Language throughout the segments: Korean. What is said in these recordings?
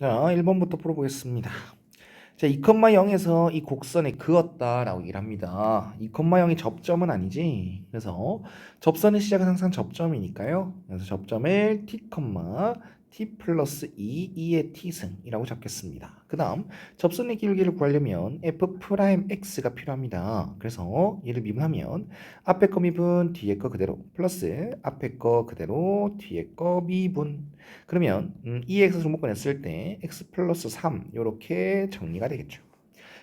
자, 1번부터 풀어보겠습니다. 자, 2,0에서 이 곡선에 그었다라고 얘기를 합니다. 2,0이 접점은 아니지. 그래서 접선의 시작은 항상 접점이니까요. 그래서 접점을 t, t 플러스 2, 2의 t승이라고 잡겠습니다. 그 다음 접선의 기울기를 구하려면 f 프라임 x가 필요합니다. 그래서 얘를 미분하면 앞에 거 미분, 뒤에 거 그대로 플러스 앞에 거 그대로 뒤에 거 미분 그러면 음, 2x 중복권 했을 때 x 플러스 3 이렇게 정리가 되겠죠.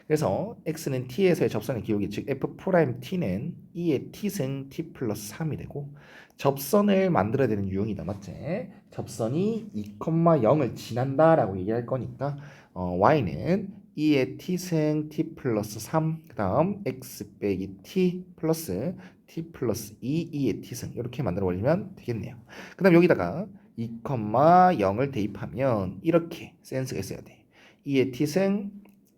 그래서 x는 t에서의 접선의 기울기 즉 f 프라임 t는 2의 t승 t 플러스 3이 되고 접선을 만들어야 되는 유형이다 맞지? 접선이 2,0을 지난다라고 얘기할 거니까 어, y는 2의 t승 t 플러스 3 그다음 x 빼기 t 플러스 t 플러스 2 2의 t승 이렇게 만들어 버리면 되겠네요. 그다음 여기다가 2,0을 대입하면 이렇게 센스가 있어야 돼. 2의 t승,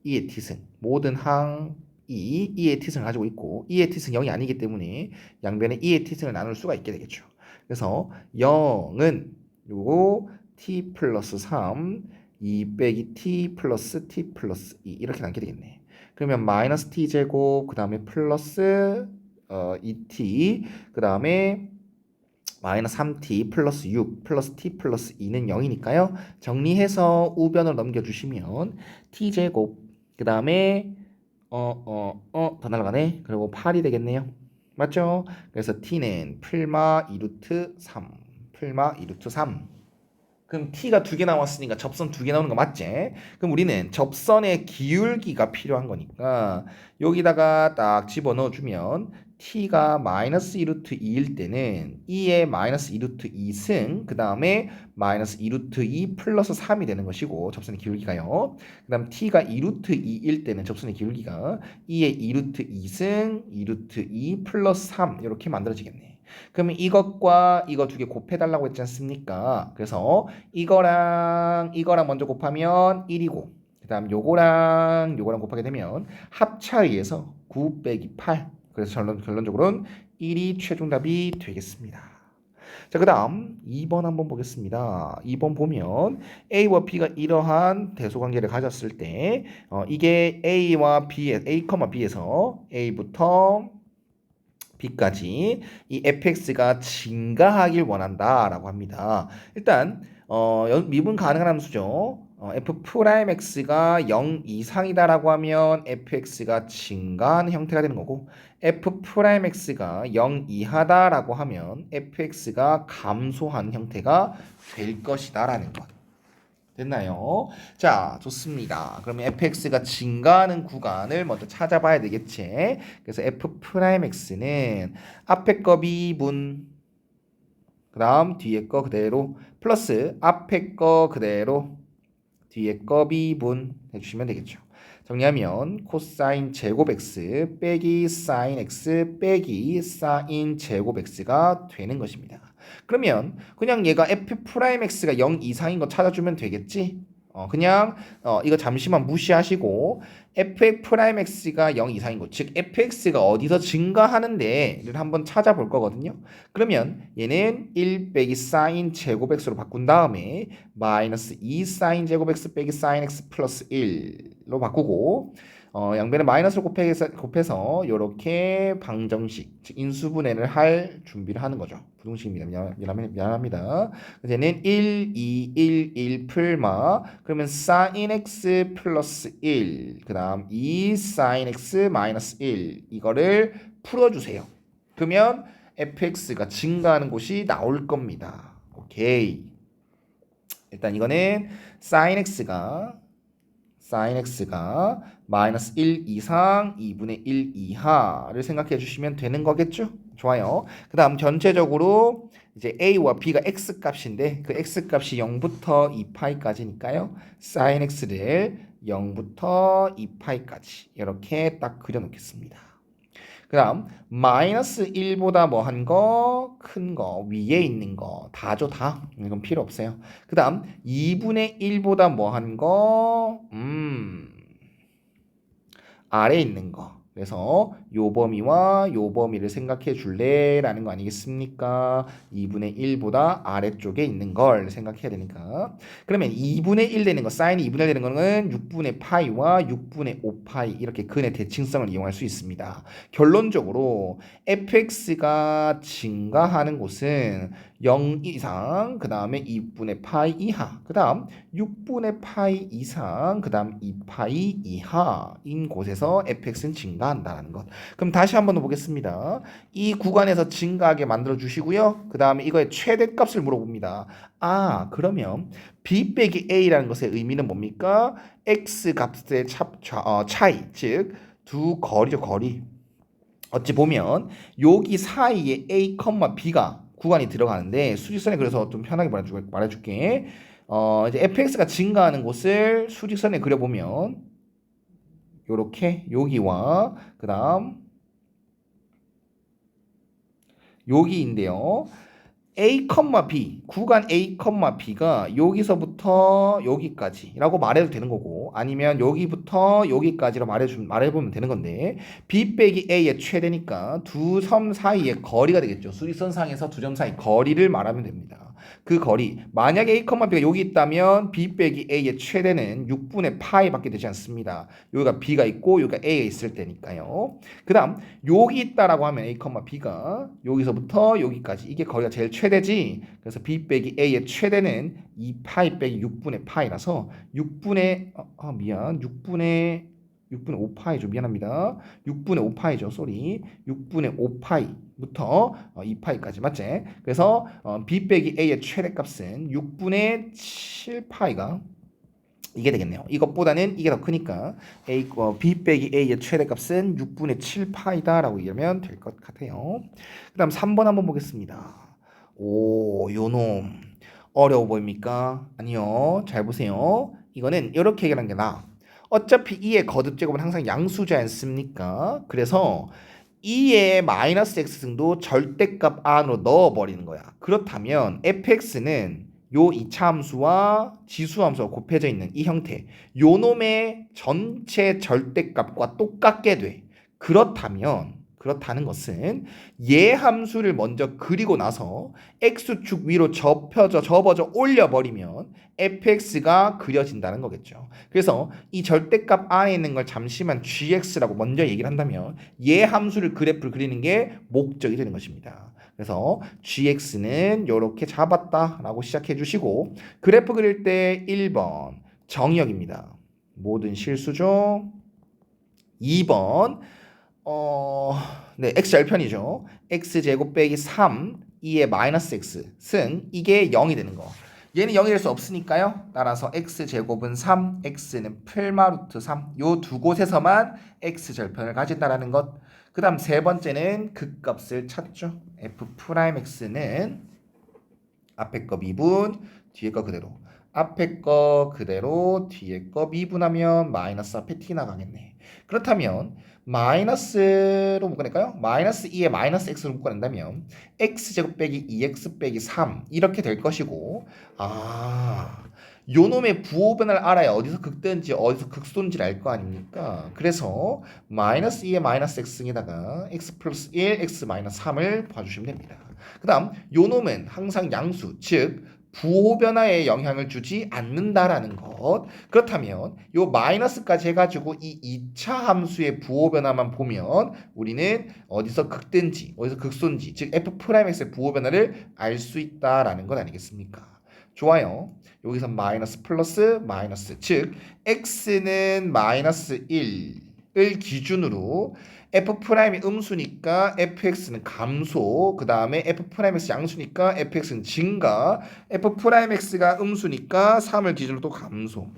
2의 t승 모든 항 2, 2의 t승을 가지고 있고 2의 t승 0이 아니기 때문에 양변에 2의 t승을 나눌 수가 있게 되겠죠. 그래서 0은 요거 t 플러스 3, 2 빼기 t 플러스 t 플러스 2 이렇게 남게 되겠네. 그러면 마이너스 t 제곱 그 다음에 플러스 어, 2t 그 다음에 마이너스 3t 플러스 6 플러스 t 플러스 2는 0이니까요. 정리해서 우변으로 넘겨주시면 t제곱 그 다음에 어 어어더 날아가네. 그리고 8이 되겠네요. 맞죠? 그래서 t는 풀마 2루트 3 풀마 2루트 3 그럼 t가 두 개 나왔으니까 접선 두 개 나오는 거 맞지? 그럼 우리는 접선의 기울기가 필요한 거니까 여기다가 딱 집어넣어 주면 t가 마이너스 2루트 2일 때는 2의 마이너스 2루트 2승 그 다음에 마이너스 2루트 2 플러스 3이 되는 것이고 접선의 기울기가요. 그 다음 t가 2루트 2일 때는 접선의 기울기가 2의 2루트 2승 2루트 2 플러스 3 이렇게 만들어지겠네. 그러면 이것과 이거 두 개 곱해달라고 했지 않습니까? 그래서 이거랑 이거랑 먼저 곱하면 1이고 그 다음 요거랑 요거랑 곱하게 되면 합차에 의해서 9 빼기 8 그래서 결론, 결론적으로는 1이 최종답이 되겠습니다. 자, 그 다음 2번 한번 보겠습니다. 2번 보면 A와 B가 이러한 대소관계를 가졌을 때 어, 이게 A와 B, A, B에서 A부터 b까지 이 fx가 증가하길 원한다라고 합니다. 일단 어, 미분 가능한 함수죠. 어, f 프라임 x가 0 이상이다라고 하면 fx가 증가하는 형태가 되는 거고 f 프라임 x가 0 이하다라고 하면 fx가 감소하는 형태가 될 것이다라는 것. 됐나요? 자, 좋습니다. 그러면 fx가 증가하는 구간을 먼저 찾아봐야 되겠지. 그래서 f 프라임 x는 앞에 거 미분 그 다음 뒤에 거 그대로 플러스 앞에 거 그대로 뒤에 거 미분 해주시면 되겠죠. 정리하면 코사인 제곱 x 빼기 사인 x 빼기 사인 제곱 x가 되는 것입니다. 그러면 그냥 얘가 f 프라임 x가 0 이상인 거 찾아주면 되겠지? 어 그냥 어 이거 잠시만 무시하시고 f 프라임 x가 0 이상인 것, 즉 fx가 어디서 증가하는데를 한번 찾아볼 거거든요. 그러면 얘는 1 빼기 사인 제곱 x로 바꾼 다음에 마이너스 2 사인 제곱 x 빼기 사인 x 플러스 1로 바꾸고 어, 양변에 마이너스를 곱해서, 곱해서 이렇게 방정식, 즉 인수분해를 할 준비를 하는 거죠. 부동식입니다. 미안, 미안합니다. 이제는 1, 2, 1, 1 풀마 그러면 sin x 플러스 1, 그 다음 2 sin x 마이너스 1 이거를 풀어주세요. 그러면 fx가 증가하는 곳이 나올 겁니다. 오케이. 일단 이거는 sin x가 sin x가 마이너스 1 이상 2분의 1 이하를 생각해 주시면 되는 거겠죠? 좋아요. 그 다음 전체적으로 이제 a와 b가 x 값인데 그 x 값이 0부터 2파이까지니까요. sin x를 0부터 2파이까지 이렇게 딱 그려놓겠습니다. 그 다음 마이너스 1보다 뭐 한 거 큰 거 위에 있는 거 다죠 다 이건 필요 없어요 그 다음 2분의 1보다 뭐 한 거 음 아래 있는 거 그래서 요 범위와 요 범위를 생각해 줄래? 라는 거 아니겠습니까? 2분의 1보다 아래쪽에 있는 걸 생각해야 되니까. 그러면 2분의 1 되는 거, 사인이 2분의 1 되는 거는 6분의 파이와 6분의 5파이 이렇게 근의 대칭성을 이용할 수 있습니다. 결론적으로 fx가 증가하는 곳은 0 이상, 그 다음에 2분의 파이 이하, 그 다음 6분의 파이 이상, 그 다음 2파이 이하인 곳에서 fx는 증가한다는 것. 그럼 다시 한번 더 보겠습니다. 이 구간에서 증가하게 만들어 주시고요. 그 다음에 이거의 최대값을 물어봅니다. 아, 그러면 b 빼기 a라는 것의 의미는 뭡니까? x 값의 차, 어, 차이, 즉 두 거리죠, 거리. 어찌 보면 여기 사이에 a, b가 구간이 들어가는데 수직선에 그래서 좀 편하게 말해줄게. 말해줄게. 어, 이제 fx가 증가하는 곳을 수직선에 그려보면 요렇게 여기와 그 다음 여기인데요. A, B 구간 A, B가 여기서부터 여기까지라고 말해도 되는 거고 아니면 여기부터 여기까지로 말해주 말해보면 되는 건데 B 빼기 A의 최대니까 두 섬 사이의 거리가 되겠죠. 수직선상에서 두 점 사이 거리를 말하면 됩니다. 그 거리 만약에 A, B가 여기 있다면 B 빼기 A의 최대는 6분의 파이밖에 되지 않습니다. 여기가 B가 있고 여기가 A가 있을 때니까요. 그 다음 여기 있다라고 하면 A, B가 여기서부터 여기까지 이게 거리가 제일 최대지 그래서 B 빼기 A의 최대는 2파이 빼기 6분의 파이라서 6분의 아, 아 미안 6분의 6분의 5파이죠. 미안합니다. 6분의 5파이죠. 쏘리. 6분의 5파이부터 2파이까지 맞지? 그래서 어, b 빼기 a의 최대값은 6분의 7파이가 이게 되겠네요. 이것보다는 이게 더 크니까 a 어, b 빼기 a의 최대값은 6분의 7파이다라고 얘기하면 될 것 같아요. 그다음 3번 한번 보겠습니다. 오, 요놈 어려워 보입니까? 아니요. 잘 보세요. 이거는 이렇게 얘기하는 게 나아. 어차피 2의 거듭 제곱은 항상 양수지 않습니까? 그래서 2의 마이너스 x승도 절대값 안으로 넣어버리는 거야. 그렇다면 fx는 요 이차 함수와 지수 함수가 곱해져 있는 이 형태 요 놈의 전체 절대값과 똑같게 돼. 그렇다면 그렇다는 것은 예 함수를 먼저 그리고 나서 x축 위로 접혀져 접어져 올려버리면 fx가 그려진다는 거겠죠. 그래서 이 절대값 안에 있는 걸 잠시만 gx라고 먼저 얘기를 한다면 예 함수를 그래프를 그리는 게 목적이 되는 것입니다. 그래서 gx는 이렇게 잡았다라고 시작해 주시고 그래프 그릴 때 1번 정의역입니다. 모든 실수죠. 2번 어, 네, x 절편이죠. x 제곱 빼기 3, 2의 마이너스 x 승 이게 0이 되는 거. 얘는 0이 될 수 없으니까요. 따라서 x 제곱은 3, x는 풀마 루트 3. 요 두 곳에서만 x 절편을 가진다라는 것. 그다음 세 번째는 극값을 찾죠. f 프라임 x는 앞에 거 미분, 뒤에 거 그대로. 앞에 거 그대로 뒤에 거 미분하면 마이너스 앞에 t 나가겠네. 그렇다면 마이너스로 묶어낼까요? 마이너스 2에 마이너스 x로 묶어낸다면 x제곱 빼기 2x 빼기 3 이렇게 될 것이고 아 요놈의 부호변을 알아야 어디서 극대인지 어디서 극소인지를 알 거 아닙니까? 그래서 마이너스 2에 마이너스 x에다가 x 플러스 1, x 마이너스 3을 봐주시면 됩니다. 그 다음 요놈은 항상 양수 즉 부호 변화에 영향을 주지 않는다라는 것. 그렇다면 요 마이너스까지 해가지고 이 2차 함수의 부호 변화만 보면 우리는 어디서 극든지 어디서 극소인지 즉 f 프라임x의 부호 변화를 알 수 있다라는 것 아니겠습니까? 좋아요. 여기서 마이너스 플러스 마이너스 즉 x는 마이너스 1을 기준으로 f 프라임이 음수니까 fx는 감소. 그 다음에 f 프라임 x 양수니까 fx는 증가. f 프라임 x가 음수니까 3을 기준으로 또 감소.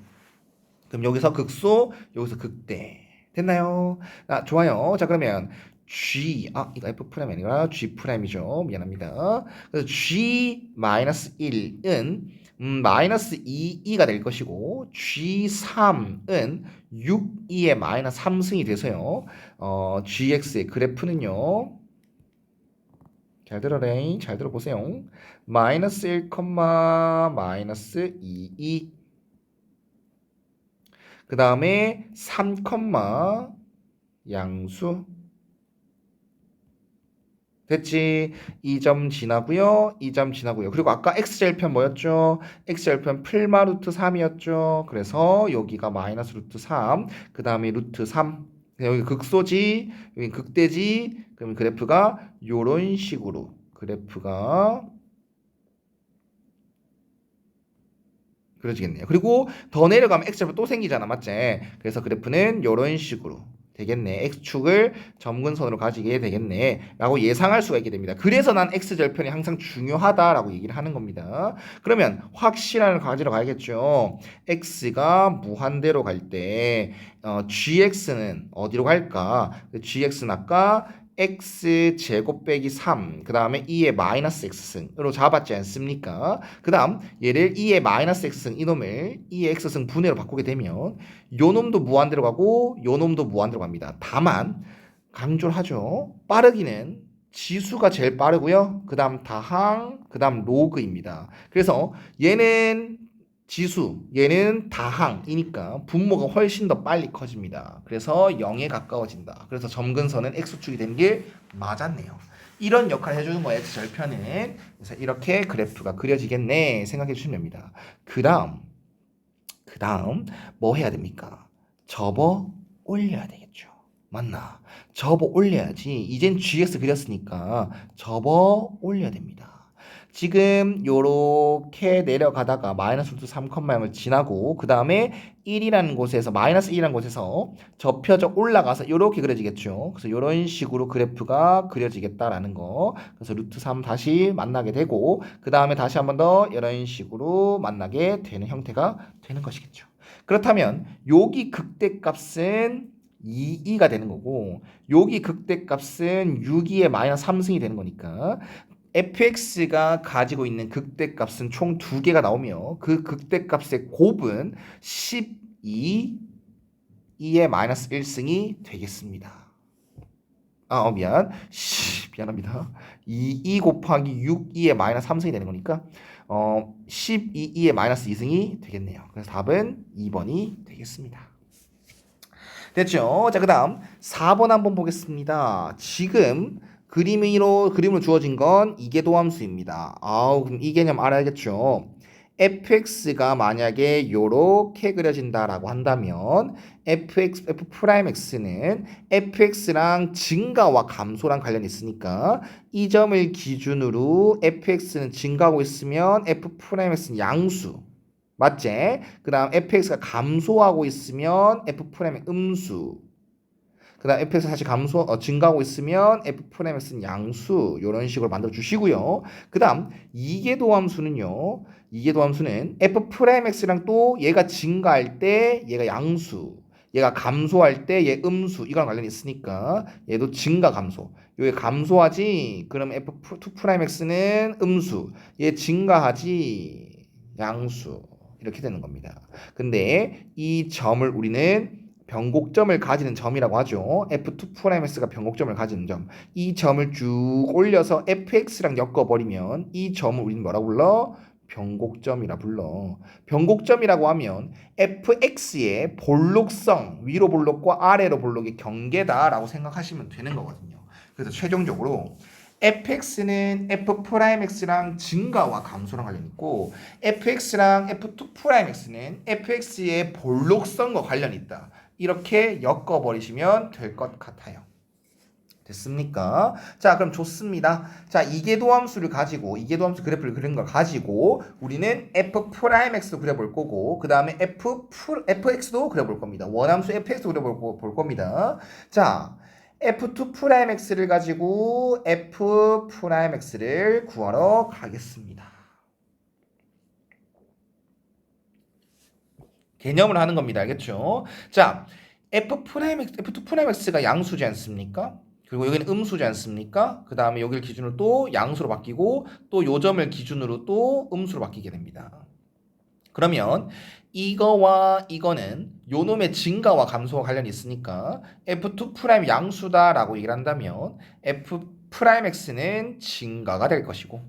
그럼 여기서 극소, 여기서 극대. 됐나요? 아, 좋아요. 자, 그러면 g 아 이거 f 프라임이 아니라 g 프라임이죠. 미안합니다. 그래서 g 마이너스 1은 음, 마이너스 2, 2가 될 것이고 G3은 6, 2의 마이너스 3승이 돼서요. 어, GX의 그래프는요. 잘 들어래. 잘 들어보세요. 마이너스 1, 마이너스 2, 2. 그 다음에 3, 양수 됐지? 2점 지나고요. 2점 지나고요. 그리고 아까 x절편 뭐였죠? x절편 풀마 루트 3이었죠. 그래서 여기가 마이너스 루트 3, 그 다음에 루트 3. 여기 극소지, 여기 극대지. 그럼 그래프가 요런 식으로 그래프가 그려지겠네요. 그리고 더 내려가면 x절편 또 생기잖아, 맞지? 그래서 그래프는 요런 식으로 되겠네. x축을 점근선으로 가지게 되겠네. 라고 예상할 수가 있게 됩니다. 그래서 난 x절편이 항상 중요하다라고 얘기를 하는 겁니다. 그러면 확실한을 가지러 가야겠죠. x가 무한대로 갈 때 어, gx는 어디로 갈까? gx는 아까 x 제곱 빼기 3, 그 다음에 2의 마이너스 x승으로 잡았지 않습니까? 그 다음 얘를 2의 마이너스 x승 이놈을 2의 x승 분해로 바꾸게 되면 요 놈도 무한대로 가고 요 놈도 무한대로 갑니다. 다만 강조를 하죠. 빠르기는 지수가 제일 빠르고요. 그 다음 다항, 그 다음 로그입니다. 그래서 얘는 지수, 얘는 다항이니까 분모가 훨씬 더 빨리 커집니다. 그래서 0에 가까워진다. 그래서 점근선은 x축이 된 게 맞았네요. 이런 역할을 해주는 거예요. 절편은. 그래서 이렇게 그래프가 그려지겠네 생각해 주시면 됩니다. 그 다음, 그 다음 뭐 해야 됩니까? 접어 올려야 되겠죠. 맞나? 접어 올려야지. 이젠 GX 그렸으니까 접어 올려야 됩니다. 지금 요렇게 내려가다가 마이너스 루트 3,0을 지나고 그 다음에 1이라는 곳에서 마이너스 1이라는 곳에서 접혀져 올라가서 요렇게 그려지겠죠. 그래서 요런 식으로 그래프가 그려지겠다라는 거. 그래서 루트 3 다시 만나게 되고 그 다음에 다시 한 번 더 이런 식으로 만나게 되는 형태가 되는 것이겠죠. 그렇다면 여기 극대값은 2, 가 되는 거고 여기 극대값은 6, 의 마이너스 3승이 되는 거니까 fx가 가지고 있는 극대값은 총 두 개가 나오며 그 극대값의 곱은 12 2의 마이너스 1승이 되겠습니다. 아, 어, 미안. 시, 미안합니다. 2, 2 곱하기 6, 2의 마이너스 3승이 되는 거니까 어, 12, 2의 마이너스 2승이 되겠네요. 그래서 답은 2번이 되겠습니다. 됐죠? 자, 그 다음 4번 한번 보겠습니다. 지금 그림으로 그림으로 주어진 건 이계도함수입니다. 아우 그럼 이 개념 알아야겠죠. fx가 만약에 요렇게 그려진다라고 한다면 fx f 프라임 x는 fx랑 증가와 감소랑 관련이 있으니까 이 점을 기준으로 fx는 증가하고 있으면 f 프라임 x는 양수 맞지? 그다음 fx가 감소하고 있으면 f 프라임의 음수 그 다음 fx 사실 감소 어, 증가하고 있으면 f 프라임 x는 양수 이런 식으로 만들어 주시고요. 그 다음 이계도 함수는요. 이계도 함수는 f 프라임 x랑 또 얘가 증가할 때 얘가 양수 얘가 감소할 때 얘 음수 이거랑 관련이 있으니까 얘도 증가 감소 여기 감소하지 그럼 f2 프라임 x는 음수 얘 증가하지 양수 이렇게 되는 겁니다. 근데 이 점을 우리는 변곡점을 가지는 점이라고 하죠. F2'S가 변곡점을 가지는 점. 이 점을 쭉 올려서 fx랑 엮어버리면 이 점을 우리는 뭐라고 불러? 변곡점이라 불러. 변곡점이라고 하면 fx의 볼록성, 위로 볼록과 아래로 볼록의 경계다라고 생각하시면 되는 거거든요. 그래서 최종적으로 fx는 f'x랑 증가와 감소랑 관련 있고 fx랑 f2'x는 fx의 볼록성과 관련이 있다. 이렇게 엮어버리시면 될 것 같아요. 됐습니까? 자, 그럼 좋습니다. 자, 이계도 함수를 가지고 이계도 함수 그래프를 그린 걸 가지고 우리는 f 프라임x도 그려볼 거고 그 다음에 f fx도 그려볼 겁니다. 원함수 fx도 그려볼 볼 겁니다. 자, f2 프라임x를 가지고 f 프라임x를 구하러 가겠습니다. 개념을 하는 겁니다. 알겠죠? 자, f 프라임 f2 프라임 x가 양수지 않습니까? 그리고 여기는 음수지 않습니까? 그 다음에 여기를 기준으로 또 양수로 바뀌고 또 요점을 기준으로 또 음수로 바뀌게 됩니다. 그러면 이거와 이거는 요놈의 증가와 감소와 관련이 있으니까 f2 프라임 양수다라고 얘기를 한다면 f 프라임 x는 증가가 될 것이고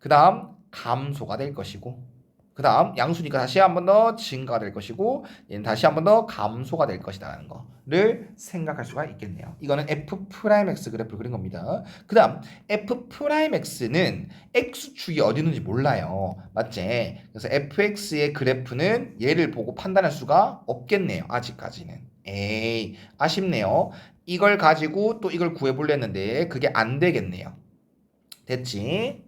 그 다음 감소가 될 것이고 그 다음 양수니까 다시 한 번 더 증가가 될 것이고 얘는 다시 한 번 더 감소가 될 것이다라는 거를 생각할 수가 있겠네요. 이거는 f 프라임 x 그래프를 그린 겁니다. 그 다음 f 프라임 x는 x축이 어디 있는지 몰라요. 맞지? 그래서 fx의 그래프는 얘를 보고 판단할 수가 없겠네요. 아직까지는. 에이 아쉽네요. 이걸 가지고 또 이걸 구해보려 했는데 그게 안 되겠네요. 됐지?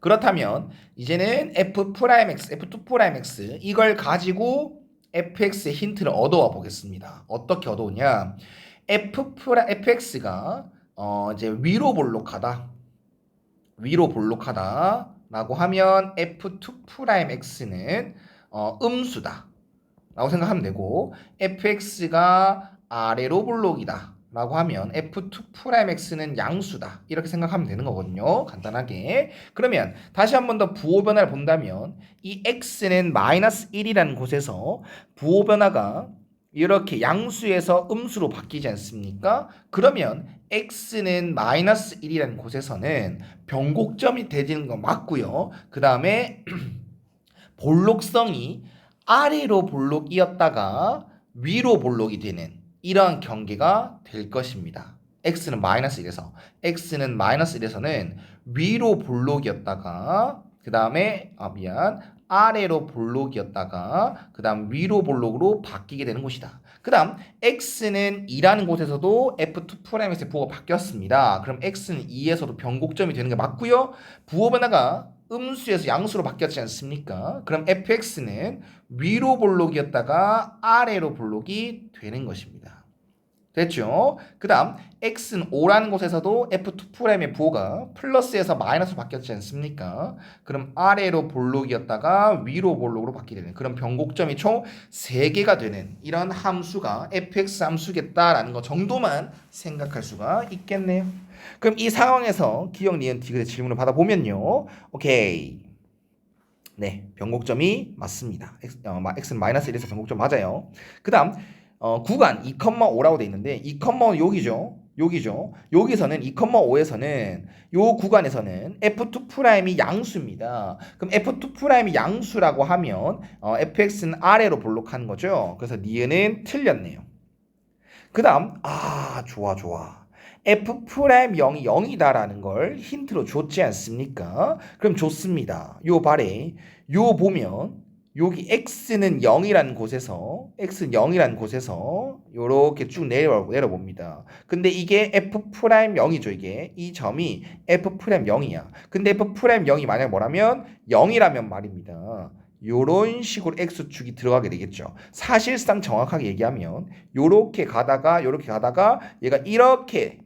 그렇다면 이제는 f 프라임 x, f2 프라임 x 이걸 가지고 fx의 힌트를 얻어와 보겠습니다. 어떻게 얻어오냐? f 프라 fx가 어 이제 위로 볼록하다. 위로 볼록하다라고 하면 f2 프라임 x는 어 음수다. 라고 생각하면 되고 fx가 아래로 볼록이다. 라고 하면 f2 프라임 x는 양수다. 이렇게 생각하면 되는 거거든요. 간단하게. 그러면 다시 한 번 더 부호 변화를 본다면 이 x는 마이너스 1이라는 곳에서 부호 변화가 이렇게 양수에서 음수로 바뀌지 않습니까? 그러면 x는 마이너스 1이라는 곳에서는 변곡점이 되는 거 맞고요. 그 다음에 볼록성이 아래로 볼록이었다가 위로 볼록이 되는 이러한 경계가 될 것입니다. x는 마이너스 1에서 x는 마이너스 1에서는 위로 볼록이었다가 그 다음에 아 미안 아래로 볼록이었다가 그 다음 위로 볼록으로 바뀌게 되는 곳이다. 그 다음 x는 2라는 곳에서도 f2 프라임에서 부호가 바뀌었습니다. 그럼 x는 2에서도 변곡점이 되는 게 맞고요. 부호 변화가 음수에서 양수로 바뀌었지 않습니까? 그럼 fx는 위로 볼록이었다가 아래로 볼록이 되는 것입니다. 됐죠? 그 다음 x는 5라는 곳에서도 f2 프라임의 부호가 플러스에서 마이너스로 바뀌었지 않습니까? 그럼 아래로 볼록이었다가 위로 볼록으로 바뀌게 되는 그런 변곡점이 총 3개가 되는 이런 함수가 fx 함수겠다라는 거 정도만 생각할 수가 있겠네요. 그럼 이 상황에서 기억 니은 디귿의 질문을 받아보면요. 오케이. 네, 변곡점이 맞습니다. x, 어, 마- x는 마이너스 1에서 변곡점 맞아요. 그 다음 어, 구간 2,5라고 돼 있는데 2,5는 여기죠. 여기죠. 여기서는 2,5에서는 요 구간에서는 f2 프라임이 양수입니다. 그럼 f2 프라임이 양수라고 하면 어, fx는 아래로 볼록한 거죠. 그래서 니은은 틀렸네요. 그다음 아 좋아 좋아. f 프라임 0이 0이다라는 걸 힌트로 줬지 않습니까? 그럼 좋습니다. 요 발에 요 보면 여기 x는 0이라는 곳에서 x는 0이라는 곳에서 요렇게 쭉 내려 내려 봅니다. 근데 이게 f 프라임 0이죠, 이게. 이 점이 f 프라임 0이야. 근데 f 프라임 0이 만약 뭐라면 0이라면 말입니다. 요런 식으로 x축이 들어가게 되겠죠. 사실상 정확하게 얘기하면 요렇게 가다가 요렇게 가다가 얘가 이렇게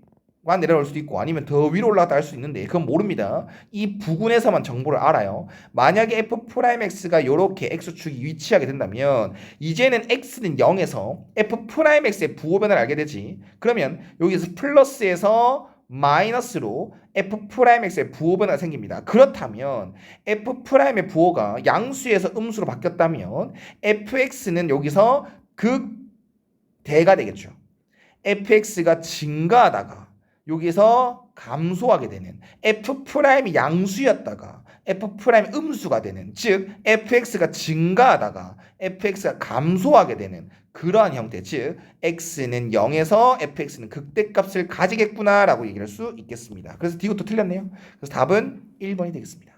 만 내려올 수도 있고 아니면 더 위로 올라갔다 할 수 있는데 그건 모릅니다. 이 부근에서만 정보를 알아요. 만약에 f 프라임 x가 이렇게 x축이 위치하게 된다면 이제는 x는 0에서 f 프라임 x의 부호 변화를 알게 되지. 그러면 여기서 플러스에서 마이너스로 f 프라임 x의 부호 변화가 생깁니다. 그렇다면 f 프라임의 부호가 양수에서 음수로 바뀌었다면 fx는 여기서 극대가 되겠죠. fx가 증가하다가 여기서 감소하게 되는 f 프라임이 양수였다가 f 프라임 음수가 되는 즉 fx가 증가하다가 fx가 감소하게 되는 그러한 형태 즉 x는 0에서 fx는 극대값을 가지겠구나라고 얘기할 수 있겠습니다. 그래서 디귿도 틀렸네요. 그래서 답은 1번이 되겠습니다.